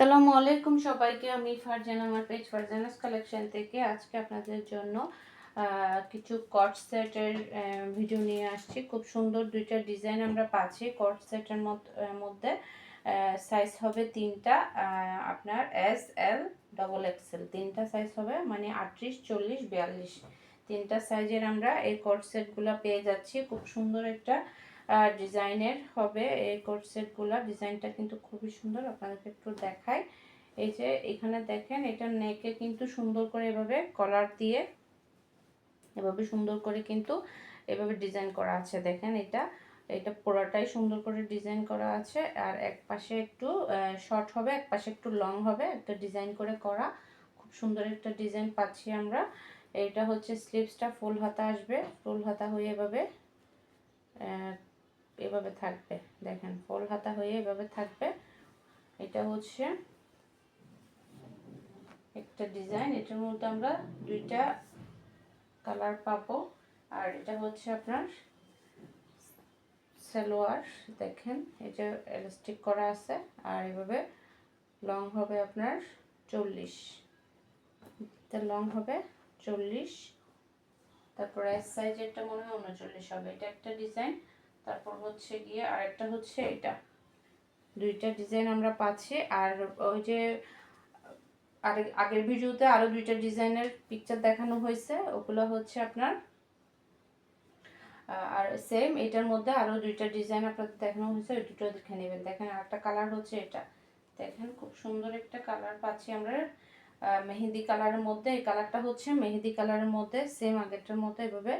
সালামু আলাইকুম সবাইকে, আমি ফারজান আমার পেজ ফারজানাস কালেকশন থেকে আজকে আপনাদের জন্য কিছু কট সেটের ভিডিও নিয়ে আসছি। খুব সুন্দর দুইটা ডিজাইন আমরা পাচ্ছি। কট সেটের মধ্যে সাইজ হবে তিনটা আপনার এস এল ডবল এক্সেল তিনটা সাইজ হবে মানে আটত্রিশ, চল্লিশ, বিয়াল্লিশ। তিনটা সাইজের আমরা এই কট সেটগুলো পেয়ে যাচ্ছি। খুব সুন্দর একটা ডিজাইনের হবে। এই কোট সেটগুলো ডিজাইনটা কিন্তু খুবই সুন্দর, আপনাদেরকে একটু দেখাই। এই যে এখানে দেখেন, এটা নেকে কিন্তু সুন্দর করে এভাবে কলার দিয়ে, এভাবে সুন্দর করে কিন্তু এভাবে ডিজাইন করা আছে। দেখেন এটা এটা পুরোটাই সুন্দর করে ডিজাইন করা আছে। আর এক পাশে একটু শর্ট হবে, এক পাশে একটু লং হবে, একটা ডিজাইন করে করা। খুব সুন্দর একটা ডিজাইন পাচ্ছি আমরা। এটা হচ্ছে স্লিভসটা ফুল হাতা আসবে। ফুল হাতা হয়ে এভাবে এভাবে থাকবে। দেখেন, ফুল হাতা হয়ে এভাবে থাকবে। এটা হচ্ছে একটা ডিজাইন। এটার মধ্যে আমরা দুইটা কালার পাবো। আর এটা হচ্ছে আপনার সালোয়ার, দেখেন, এটা এলাস্টিক করা আছে। আর এভাবে লং হবে আপনার চল্লিশ। এটা লং হবে চল্লিশ। তারপর এক সাইজেরটা মনে হয় উনচল্লিশ হবে। এটা একটা ডিজাইন। তারপর হচ্ছে গিয়ে আরেকটা হচ্ছে এটা দুইটা ডিজাইন আমরা পাচ্ছি। আর ওই যে আগের ভিডিওতে আরও দুইটা ডিজাইনের পিকচার দেখানো হয়েছে। ওগুলো হচ্ছে আপনার আর সেম এটার মধ্যে আরও দুইটা ডিজাইন আপনাদের দেখানো হয়েছে। ওই দুটো দেখে নেবেন। দেখেন আরেকটা কালার হচ্ছে এটা। দেখেন খুব সুন্দর একটা কালার পাচ্ছি আমরা। মেহেদি কালারের মধ্যে। এই কালারটা হচ্ছে মেহেদি কালারের মধ্যে। সেম আগেরটার মধ্যে এভাবে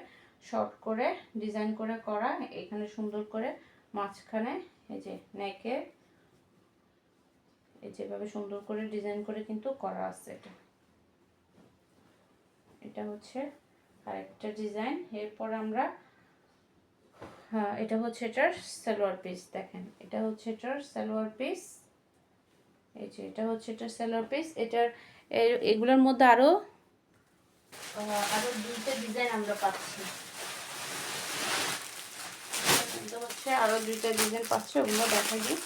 শর্ট করে ডিজাইন করে করা, এখানে সুন্দর করে মাঝখানে এই যে নেকে এই যেভাবে সুন্দর করে ডিজাইন করে কিন্তু করা আছে এটা। এটা হচ্ছে আরেকটা ডিজাইন এরপর আমরা হ্যাঁ এটা হচ্ছে এটার সালোয়ার পিস দেখেন, এটা হচ্ছে এটার সালোয়ার পিস এই যে এটা হচ্ছে এটার সালোয়ার পিস এটার এগুলোর মধ্যে আরও আরও দুইটা ডিজাইন আমরা পাচ্ছি। হচ্ছে আরও দুইটা ডিজাইন পাচ্ছে, ওগুলো দেখা দিই।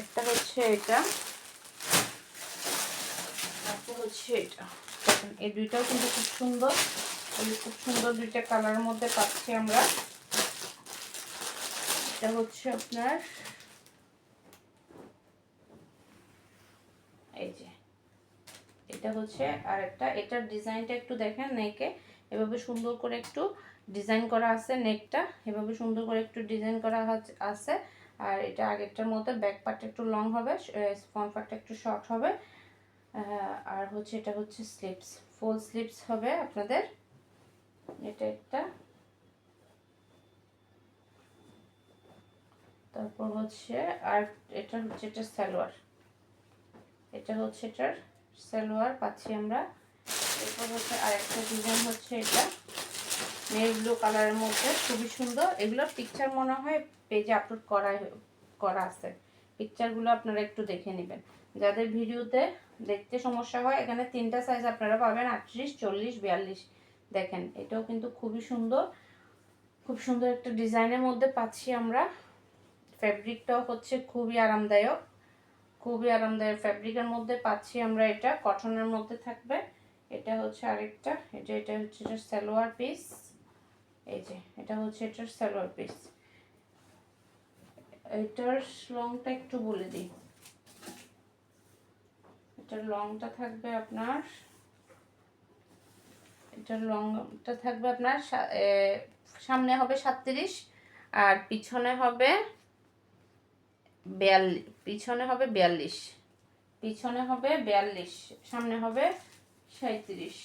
একটা হচ্ছে এটা একটা হচ্ছে এটা। এই দুইটাও কিন্তু খুব সুন্দর। খুব সুন্দর দুইটা কালারের মধ্যে পাচ্ছি আমরা। এটা হচ্ছে আপনার এই যে এটা হচ্ছে আর একটা এটার ডিজাইনটা একটু দেখেন নেকে। এভাবে সুন্দর করে একটু ডিজাইন করা আছে নেকটা। এভাবে সুন্দর করে একটু ডিজাইন করা আছে। আর এটা আগেরটার মতো ব্যাক পার্টটা একটু লং হবে ফ্রন্ট পার্টটা একটু শর্ট হবে। আর হচ্ছে, এটা হচ্ছে স্লিপস ফুল স্লিপস হবে আপনাদের। এটা একটা। তারপর হচ্ছে আর, এটা হচ্ছে, এটা সালোয়ার। এটা হচ্ছে, এটার সালোয়ার পাচ্ছি আমরা। এরপর হচ্ছে আরেকটা ডিজাইন হচ্ছে এটা। মেল ব্লু কালারের মধ্যে। খুবই সুন্দর। এগুলোর পিকচার মনে হয় পেজে আপলোড করা করা আছে। পিকচারগুলো আপনারা একটু দেখে নেবেন। যাদের ভিডিওতে দেখতে সমস্যা হয়, এখানে তিনটা সাইজ আপনারা পাবেন, আটত্রিশ, চল্লিশ, বিয়াল্লিশ। দেখেন, এটাও কিন্তু খুবই সুন্দর। খুব সুন্দর একটা ডিজাইনের মধ্যে পাচ্ছি আমরা। ফ্যাব্রিকটাও হচ্ছে খুবই আরামদায়ক। খুবই আরামদায়ক ফ্যাব্রিকের মধ্যে পাচ্ছি আমরা এটা। কটনের মধ্যে থাকবে। এটা হচ্ছে আরেকটা। এটা এটা হচ্ছে এটা সালোয়ার পিস এই যে, এটা হচ্ছে এটার সালোয়ার পিস এটার লংটা একটু বলে দিই। এটার লংটা থাকবে আপনার, এটার লংটা থাকবে আপনার সামনে হবে সাতত্রিশ আর পিছনে হবে বিয়াল্লিশ পিছনে হবে বিয়াল্লিশ। পিছনে হবে বিয়াল্লিশ, সামনে হবে সাঁত্রিশ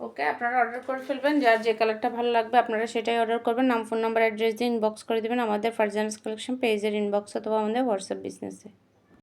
ওকে, আপনারা অর্ডার করে ফেলবেন, যার যে কালারটা ভালো লাগবে আপনারা সেটাই অর্ডার করবেন। নাম ফোন নাম্বার অ্যাড্রেস দিয়ে ইনবক্স করে দেবেন আমাদের ফার্জানাস কালেকশন পেজের ইনবক্স অথবা আমাদের হোয়াটসঅ্যাপ বিজনেসে